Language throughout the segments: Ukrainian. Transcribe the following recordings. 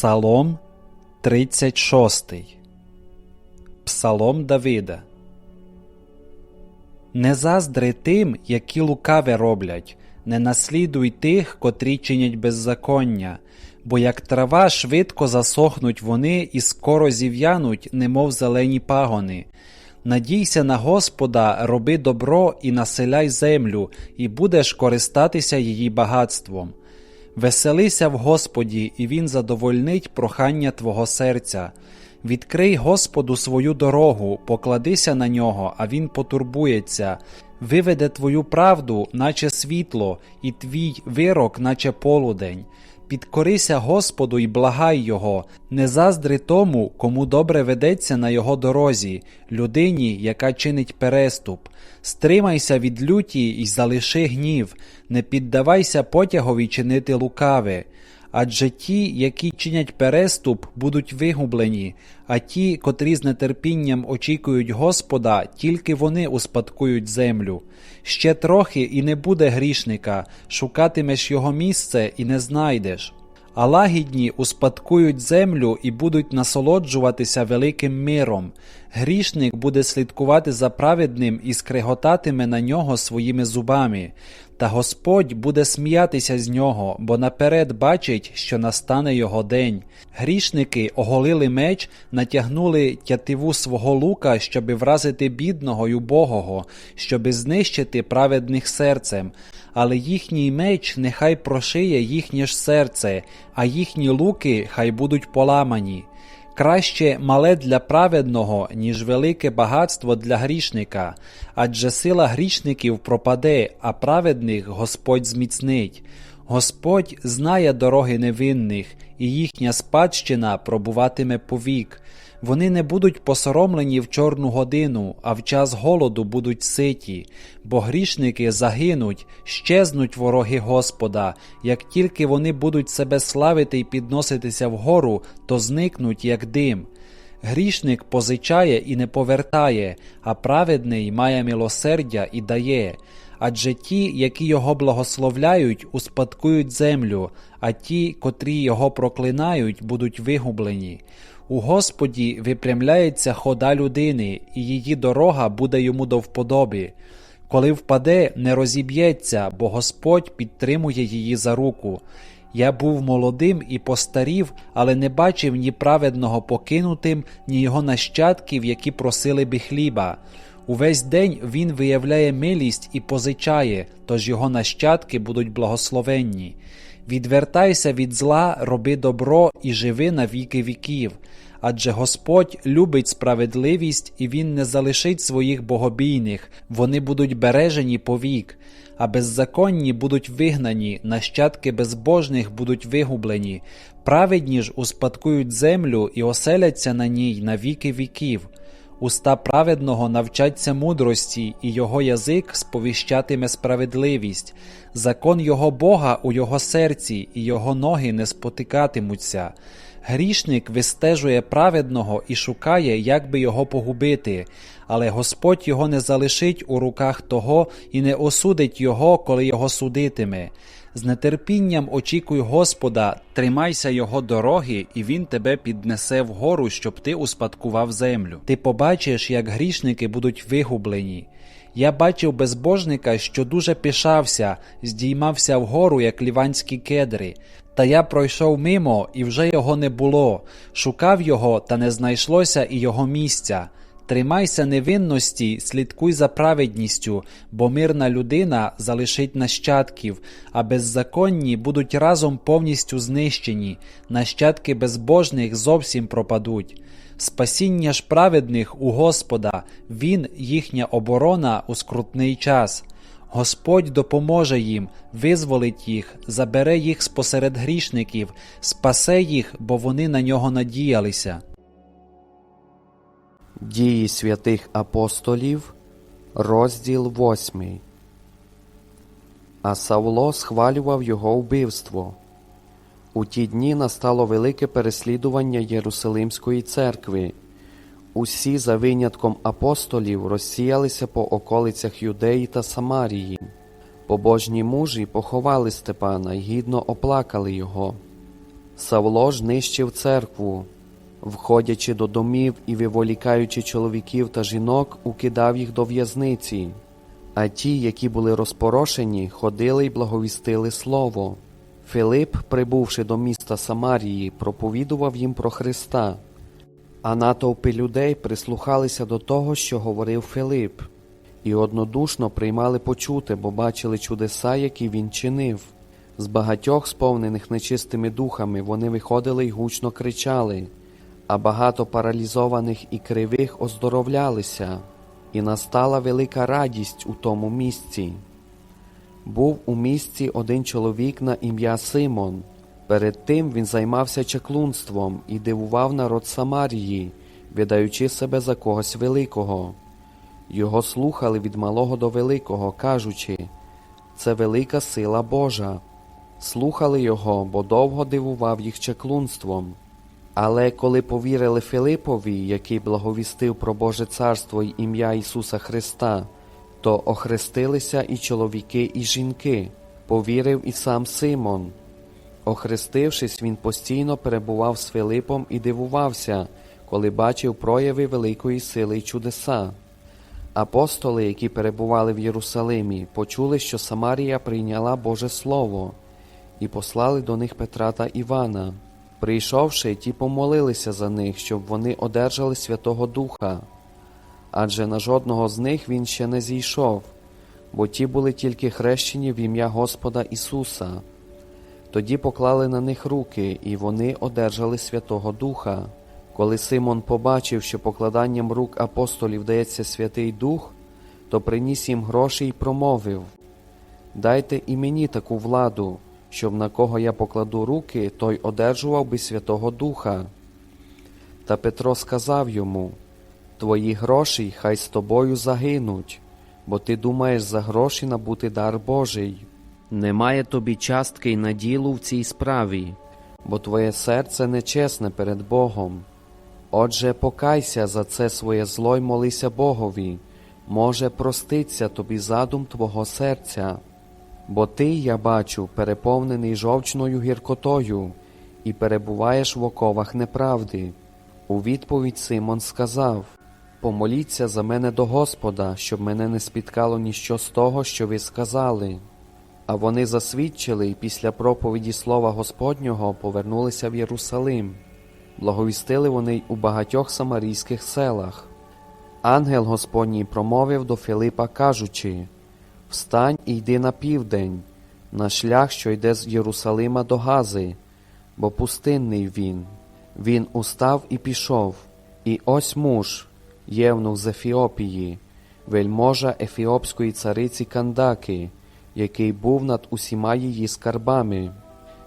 Псалом 36 Псалом Давида Не заздри тим, які лукаве роблять, не наслідуй тих, котрі чинять беззаконня, бо як трава швидко засохнуть вони і скоро зів'януть, немов зелені пагони. Надійся на Господа, роби добро і населяй землю, і будеш користатися її багатством. Веселися в Господі, і Він задовольнить прохання твого серця. Відкрий Господу свою дорогу, покладися на нього, а Він потурбується, виведе твою правду, наче світло, і твій вирок, наче полудень. Підкорися Господу і благай Його, не заздри тому, кому добре ведеться на його дорозі, людині, яка чинить переступ. Стримайся від люті і залиши гнів, не піддавайся потягові чинити лукаве. Адже ті, які чинять переступ, будуть вигублені, а ті, котрі з нетерпінням очікують Господа, тільки вони успадкують землю. Ще трохи і не буде грішника, шукатимеш його місце і не знайдеш. А лагідні успадкують землю і будуть насолоджуватися великим миром. Грішник буде слідкувати за праведним і скреготатиме на нього своїми зубами. Та Господь буде сміятися з нього, бо наперед бачить, що настане його день. Грішники оголили меч, натягнули тятиву свого лука, щоби вразити бідного й убогого, щоби знищити праведних серцем. Але їхній меч нехай прошиє їхнє ж серце, а їхні луки хай будуть поламані. Краще мале для праведного, ніж велике багатство для грішника, адже сила грішників пропаде, а праведних Господь зміцнить. Господь знає дороги невинних, і їхня спадщина пробуватиме повік. Вони не будуть посоромлені в чорну годину, а в час голоду будуть ситі, бо грішники загинуть, щезнуть вороги Господа, як тільки вони будуть себе славити і підноситися вгору, то зникнуть, як дим. Грішник позичає і не повертає, а праведний має милосердя і дає. Адже ті, які його благословляють, успадкують землю, а ті, котрі його проклинають, будуть вигублені. У Господі випрямляється хода людини, і її дорога буде йому до вподоби. Коли впаде, не розіб'ється, бо Господь підтримує її за руку. Я був молодим і постарів, але не бачив ні праведного покинутим, ні його нащадків, які просили би хліба. Увесь день він виявляє милість і позичає, тож його нащадки будуть благословенні. Відвертайся від зла, роби добро і живи на віки віків. Адже Господь любить справедливість і Він не залишить своїх богобійних, вони будуть бережені повік, а беззаконні будуть вигнані, нащадки безбожних будуть вигублені, праведні ж успадкують землю і оселяться на ній на віки віків. Уста праведного навчаться мудрості, і його язик сповіщатиме справедливість, закон його Бога у його серці, і його ноги не спотикатимуться. Грішник вистежує праведного і шукає, як би його погубити, але Господь його не залишить у руках того і не осудить його, коли його судитиме. З нетерпінням очікуй Господа, тримайся Його дороги, і Він тебе піднесе вгору, щоб ти успадкував землю. Ти побачиш, як грішники будуть вигублені. Я бачив безбожника, що дуже пишався, здіймався вгору, як ліванські кедри. Та я пройшов мимо, і вже його не було. Шукав його, та не знайшлося і його місця. Тримайся невинності, слідкуй за праведністю, бо мирна людина залишить нащадків, а беззаконні будуть разом повністю знищені, нащадки безбожних зовсім пропадуть. Спасіння ж праведних у Господа, Він їхня оборона у скрутний час. Господь допоможе їм, визволить їх, забере їх спосеред грішників, спасе їх, бо вони на нього надіялися. Дії святих апостолів, розділ 8. А Савло схвалював його вбивство. У ті дні настало велике переслідування Єрусалимської церкви. Усі, за винятком апостолів, розсіялися по околицях Юдеї та Самарії. Побожні мужі поховали Степана й гідно оплакали його. Савло ж нищив церкву, входячи до домів і виволікаючи чоловіків та жінок, укидав їх до в'язниці. А ті, які були розпорошені, ходили й благовістили слово. Филип, прибувши до міста Самарії, проповідував їм про Христа. А натовпи людей прислухалися до того, що говорив Филип, і однодушно приймали почуте, бо бачили чудеса, які він чинив. З багатьох, сповнених нечистими духами, вони виходили й гучно кричали, а багато паралізованих і кривих оздоровлялися, і настала велика радість у тому місці. Був у місті один чоловік на ім'я Симон. Перед тим він займався чаклунством і дивував народ Самарії, видаючи себе за когось великого. Його слухали від малого до великого, кажучи, це велика сила Божа. Слухали його, бо довго дивував їх чаклунством. Але коли повірили Филипові, який благовістив про Боже царство й ім'я Ісуса Христа, то охрестилися і чоловіки, і жінки, повірив і сам Симон. Охрестившись, він постійно перебував з Филипом і дивувався, коли бачив прояви великої сили й чудеса. Апостоли, які перебували в Єрусалимі, почули, що Самарія прийняла Боже Слово, і послали до них Петра та Івана. Прийшовши, ті помолилися за них, щоб вони одержали Святого Духа. Адже на жодного з них він ще не зійшов, бо ті були тільки хрещені в ім'я Господа Ісуса. Тоді поклали на них руки, і вони одержали Святого Духа. Коли Симон побачив, що покладанням рук апостолів дається Святий Дух, то приніс їм гроші й промовив Дайте і мені таку владу, щоб на кого я покладу руки, той одержував би Святого Духа. Та Петро сказав йому Твої гроші хай з тобою загинуть, бо ти думаєш за гроші набути дар Божий. Немає тобі частки й наділу в цій справі, бо твоє серце нечесне перед Богом. Отже, покайся за це своє зло й молися Богові, може проститься тобі задум твого серця. Бо ти, я бачу, переповнений жовчною гіркотою і перебуваєш в оковах неправди. У відповідь Симон сказав Помоліться за мене до Господа, щоб мене не спіткало ніщо з того, що ви сказали. А вони засвідчили і після проповіді слова Господнього повернулися в Єрусалим. Благовістили вони й у багатьох самарійських селах. Ангел Господній промовив до Филипа, кажучи Встань і йди на південь, на шлях, що йде з Єрусалима до Гази, бо пустинний він. Він устав і пішов, і ось муж, євнух з Ефіопії, вельможа ефіопської цариці Кандаки, який був над усіма її скарбами.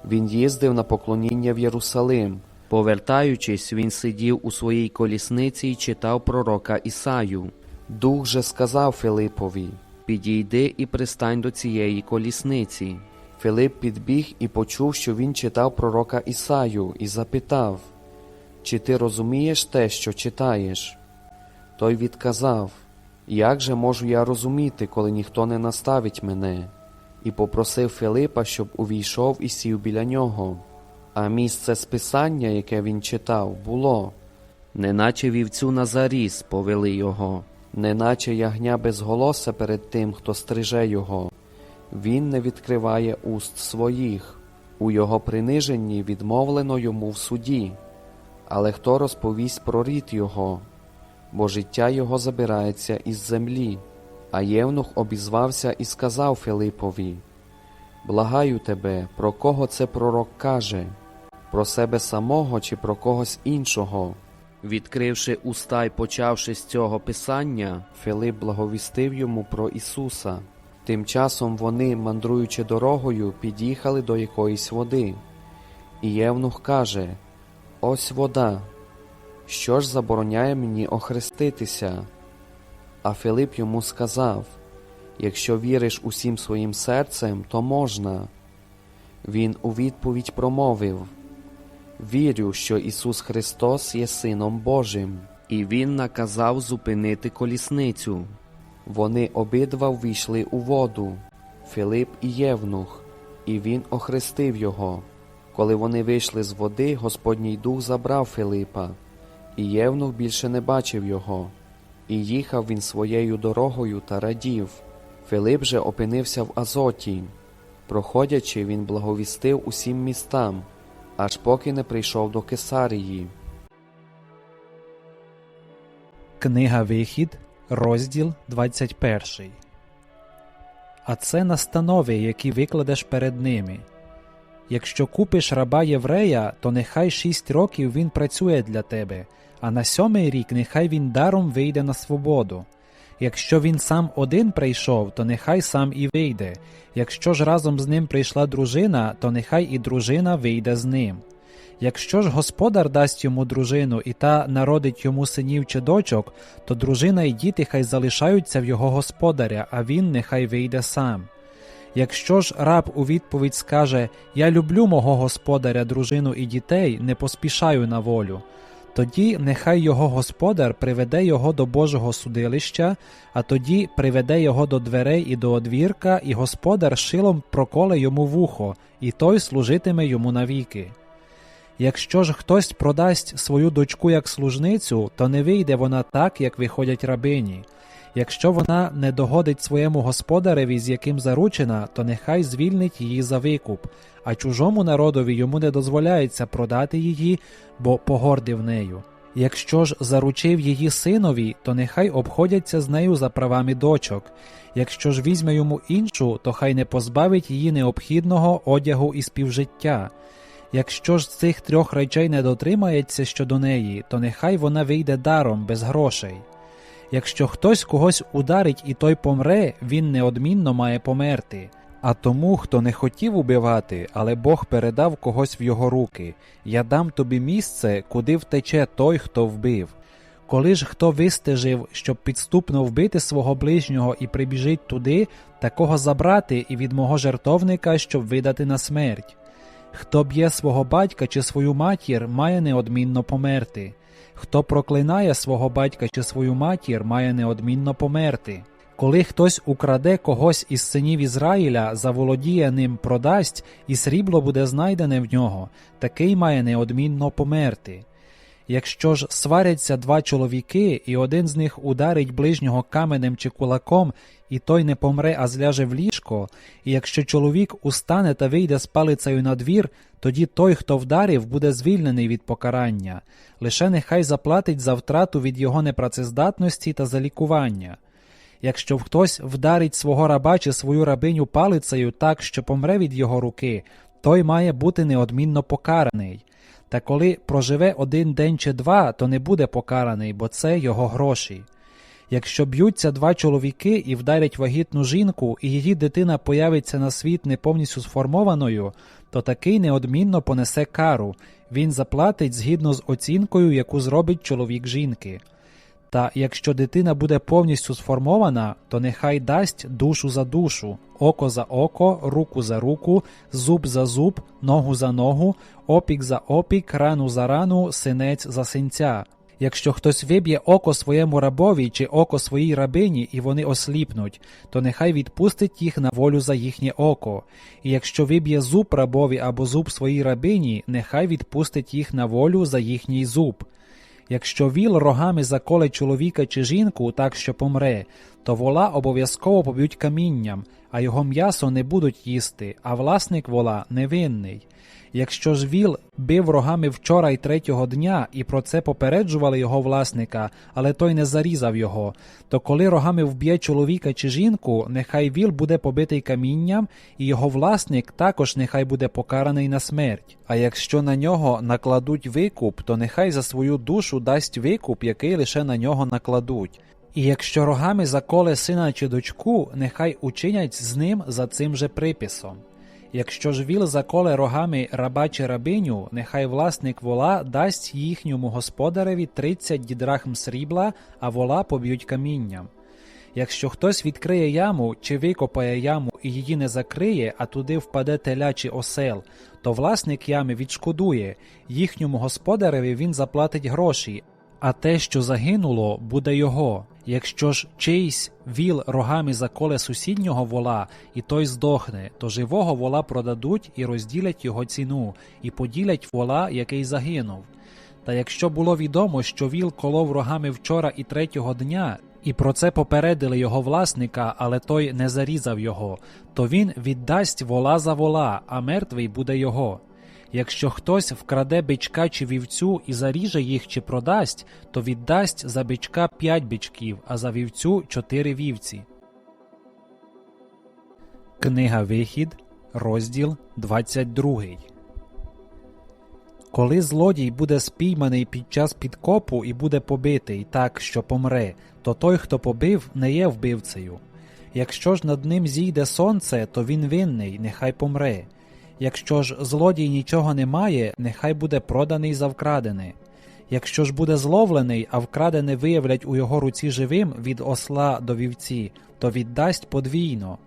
Він їздив на поклоніння в Єрусалим. Повертаючись, він сидів у своїй колісниці і читав пророка Ісаю. Дух же сказав Филипові Підійди і пристань до цієї колісниці. Филип підбіг і почув, що він читав пророка Ісаю, і запитав Чи ти розумієш те, що читаєш? Той відказав Як же можу я розуміти, коли ніхто не наставить мене? І попросив Филипа, щоб увійшов і сів біля нього. А місце списання, яке він читав, було неначе вівцю на заріз повели його, неначе ягня безголоса перед тим, хто стриже його. Він не відкриває уст своїх, у його приниженні відмовлено йому в суді. Але хто розповість про рід його, бо життя його забирається із землі. А Євнух обізвався і сказав Филипові Благаю тебе, про кого це пророк каже, про себе самого чи про когось іншого. Відкривши уста й почавши з цього писання, Филип благовістив йому про Ісуса. Тим часом вони, мандруючи дорогою, під'їхали до якоїсь води. І Євнух каже Ось вода. Що ж забороняє мені охреститися? А Филип йому сказав Якщо віриш усім своїм серцем, то можна. Він у відповідь промовив Вірю, що Ісус Христос є Сином Божим. І Він наказав зупинити колісницю. Вони обидва ввійшли у воду, Филип і Євнух, і він охрестив його. Коли вони вийшли з води, Господній дух забрав Филипа, і Євнух більше не бачив його. І їхав він своєю дорогою та радів. Филип же опинився в Азоті. Проходячи, він благовістив усім містам, аж поки не прийшов до Кесарії. Книга Вихід, розділ 21. А це настанови, які викладеш перед ними. Якщо купиш раба єврея, то нехай шість років він працює для тебе, а на сьомий рік нехай він даром вийде на свободу. Якщо він сам один прийшов, то нехай сам і вийде. Якщо ж разом з ним прийшла дружина, то нехай і дружина вийде з ним. Якщо ж господар дасть йому дружину і та народить йому синів чи дочок, то дружина і діти хай залишаються в його господаря, а він нехай вийде сам. Якщо ж раб у відповідь скаже Я люблю мого господаря, дружину і дітей, не поспішаю на волю, тоді нехай його господар приведе його до Божого судилища, а тоді приведе його до дверей і до одвірка, і господар шилом проколе йому вухо, і той служитиме йому навіки. Якщо ж хтось продасть свою дочку як служницю, то не вийде вона так, як виходять рабині. Якщо вона не догодить своєму господареві, з яким заручена, то нехай звільнить її за викуп, а чужому народові йому не дозволяється продати її, бо погордив нею. Якщо ж заручив її синові, то нехай обходяться з нею за правами дочок. Якщо ж візьме йому іншу, то хай не позбавить її необхідного одягу і співжиття. Якщо ж цих трьох речей не дотримається щодо неї, то нехай вона вийде даром без грошей. Якщо хтось когось ударить і той помре, він неодмінно має померти. А тому, хто не хотів убивати, але Бог передав когось в його руки, я дам тобі місце, куди втече той, хто вбив. Коли ж хто вистежив, щоб підступно вбити свого ближнього і прибіжить туди, такого забрати і від мого жертовника, щоб видати на смерть. Хто б'є свого батька чи свою матір, має неодмінно померти. Хто проклинає свого батька чи свою матір, має неодмінно померти. Коли хтось украде когось із синів Ізраїля, заволодіє ним продасть, і срібло буде знайдене в нього, такий має неодмінно померти. Якщо ж сваряться два чоловіки, і один з них ударить ближнього каменем чи кулаком, і той не помре, а зляже в ліжко, і якщо чоловік устане та вийде з палицею на двір, тоді той, хто вдарив, буде звільнений від покарання, лише нехай заплатить за втрату від його непрацездатності та за лікування. Якщо хтось вдарить свого раба чи свою рабиню палицею так, що помре від його руки, той має бути неодмінно покараний. Та коли проживе один день чи два, то не буде покараний, бо це його гроші. Якщо б'ються два чоловіки і вдарять вагітну жінку, і її дитина появиться на світ не повністю сформованою, то такий неодмінно понесе кару, він заплатить згідно з оцінкою, яку зробить чоловік жінки. Та якщо дитина буде повністю сформована, то нехай дасть душу за душу, око за око, руку за руку, зуб за зуб, ногу за ногу, опік за опік, рану за рану, синець за синця. Якщо хтось виб'є око своєму рабові чи око своїй рабині, і вони осліпнуть, то нехай відпустить їх на волю за їхнє око. І якщо виб'є зуб рабові або зуб своїй рабині, нехай відпустить їх на волю за їхній зуб. Якщо віл рогами заколе чоловіка чи жінку так, що помре, то вола обов'язково поб'ють камінням, а його м'ясо не будуть їсти, а власник вола невинний. Якщо ж віл бив рогами вчора й третього дня, і про це попереджували його власника, але той не зарізав його, то коли рогами вб'є чоловіка чи жінку, нехай віл буде побитий камінням, і його власник також нехай буде покараний на смерть. А якщо на нього накладуть викуп, то нехай за свою душу дасть викуп, який лише на нього накладуть. І якщо рогами заколе сина чи дочку, нехай учинять з ним за цим же приписом. Якщо ж віл заколе рогами раба чи рабиню, нехай власник вола дасть їхньому господареві 30 дідрахм срібла, а вола поб'ють камінням. Якщо хтось відкриє яму чи викопає яму і її не закриє, а туди впаде теля чи осел, то власник ями відшкодує, їхньому господареві він заплатить гроші, а те, що загинуло, буде його. Якщо ж чийсь віл рогами заколе сусіднього вола, і той здохне, то живого вола продадуть і розділять його ціну, і поділять вола, який загинув. Та якщо було відомо, що віл колов рогами вчора і третього дня, і про це попередили його власника, але той не зарізав його, то він віддасть вола за вола, а мертвий буде його. Якщо хтось вкраде бичка чи вівцю і заріже їх чи продасть, то віддасть за бичка п'ять бичків, а за вівцю чотири вівці. Книга Вихід, розділ 22. Коли злодій буде спійманий під час підкопу і буде побитий так, що помре, то той, хто побив, не є вбивцею. Якщо ж над ним зійде сонце, то він винний, нехай помре. Якщо ж злодій нічого не має, нехай буде проданий за вкрадене. Якщо ж буде зловлений, а вкрадене виявлять у його руці живим від осла до вівці, то віддасть подвійно.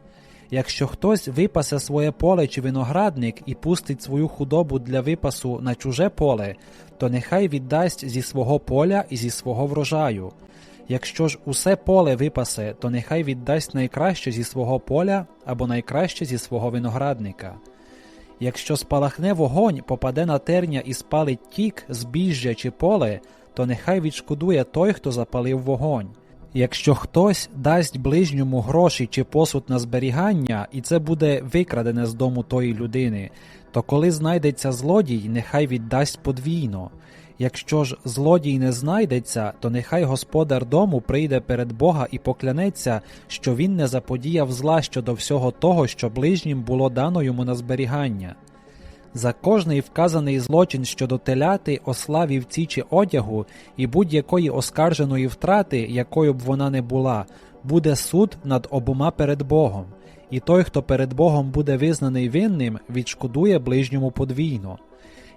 Якщо хтось випасе своє поле чи виноградник і пустить свою худобу для випасу на чуже поле, то нехай віддасть зі свого поля і зі свого врожаю. Якщо ж усе поле випасе, то нехай віддасть найкраще зі свого поля або найкраще зі свого виноградника. Якщо спалахне вогонь, попаде на терня і спалить тік, збіжжя чи поле, то нехай відшкодує той, хто запалив вогонь. Якщо хтось дасть ближньому гроші чи посуд на зберігання, і це буде викрадене з дому тої людини, то коли знайдеться злодій, нехай віддасть подвійно. Якщо ж злодій не знайдеться, то нехай господар дому прийде перед Бога і поклянеться, що він не заподіяв зла щодо всього того, що ближнім було дано йому на зберігання. За кожний вказаний злочин щодо теляти, осла, вівці чи одягу і будь-якої оскарженої втрати, якою б вона не була, буде суд над обома перед Богом, і той, хто перед Богом буде визнаний винним, відшкодує ближньому подвійно.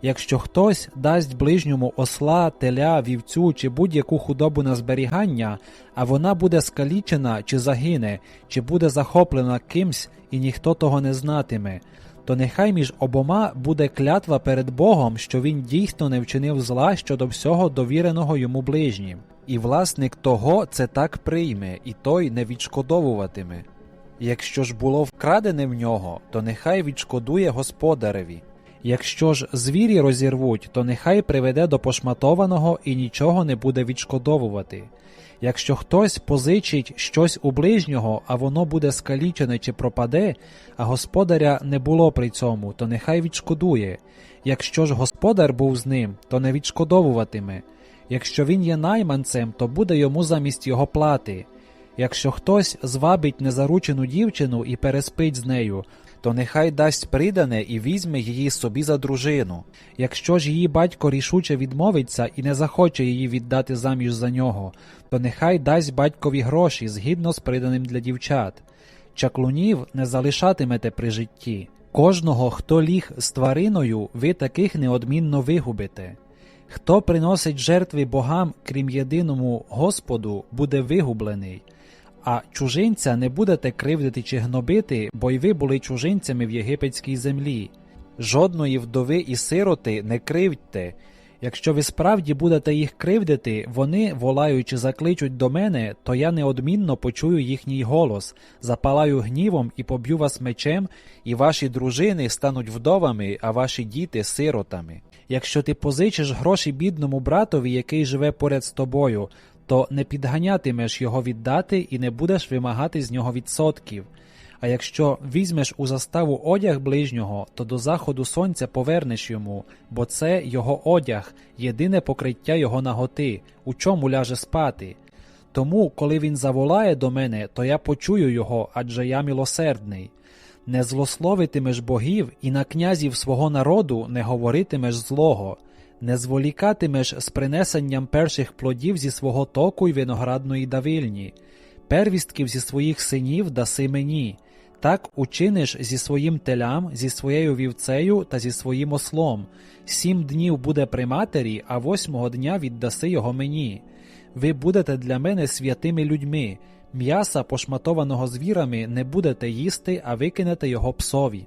Якщо хтось дасть ближньому осла, теля, вівцю чи будь-яку худобу на зберігання, а вона буде скалічена чи загине, чи буде захоплена кимсь, і ніхто того не знатиме, то нехай між обома буде клятва перед Богом, що він дійсно не вчинив зла щодо всього довіреного йому ближнім. І власник того це так прийме, і той не відшкодовуватиме. Якщо ж було вкрадене в нього, то нехай відшкодує господареві. Якщо ж звірі розірвуть, то нехай приведе до пошматованого і нічого не буде відшкодовувати. Якщо хтось позичить щось у ближнього, а воно буде скалічене чи пропаде, а господаря не було при цьому, то нехай відшкодує. Якщо ж господар був з ним, то не відшкодовуватиме. Якщо він є найманцем, то буде йому замість його плати. Якщо хтось звабить незаручену дівчину і переспить з нею, то нехай дасть придане і візьме її собі за дружину. Якщо ж її батько рішуче відмовиться і не захоче її віддати заміж за нього, то нехай дасть батькові гроші згідно з приданим для дівчат. Чаклунів не залишатимете при житті. Кожного, хто ліг з твариною, ви таких неодмінно вигубите. Хто приносить жертви богам, крім єдиному Господу, буде вигублений. А чужинця не будете кривдити чи гнобити, бо й ви були чужинцями в єгипетській землі. Жодної вдови і сироти не кривдьте. Якщо ви справді будете їх кривдити, вони, волаючи, закличуть до мене, то я неодмінно почую їхній голос, запалаю гнівом і поб'ю вас мечем, і ваші дружини стануть вдовами, а ваші діти сиротами. Якщо ти позичиш гроші бідному братові, який живе поряд з тобою, то не підганятимеш його віддати і не будеш вимагати з нього відсотків. А якщо візьмеш у заставу одяг ближнього, то до заходу сонця повернеш йому, бо це його одяг, єдине покриття його наготи, у чому ляже спати. Тому, коли він заволає до мене, то я почую його, адже я милосердний. Не злословитимеш богів і на князів свого народу не говоритимеш злого, не зволікатимеш з принесенням перших плодів зі свого току й виноградної давильні, первістків зі своїх синів даси мені. Так учиниш зі своїм телям, зі своєю вівцею та зі своїм ослом. Сім днів буде при матері, а восьмого дня віддаси його мені. Ви будете для мене святими людьми. М'яса, пошматованого звірами, не будете їсти, а викинете його псові.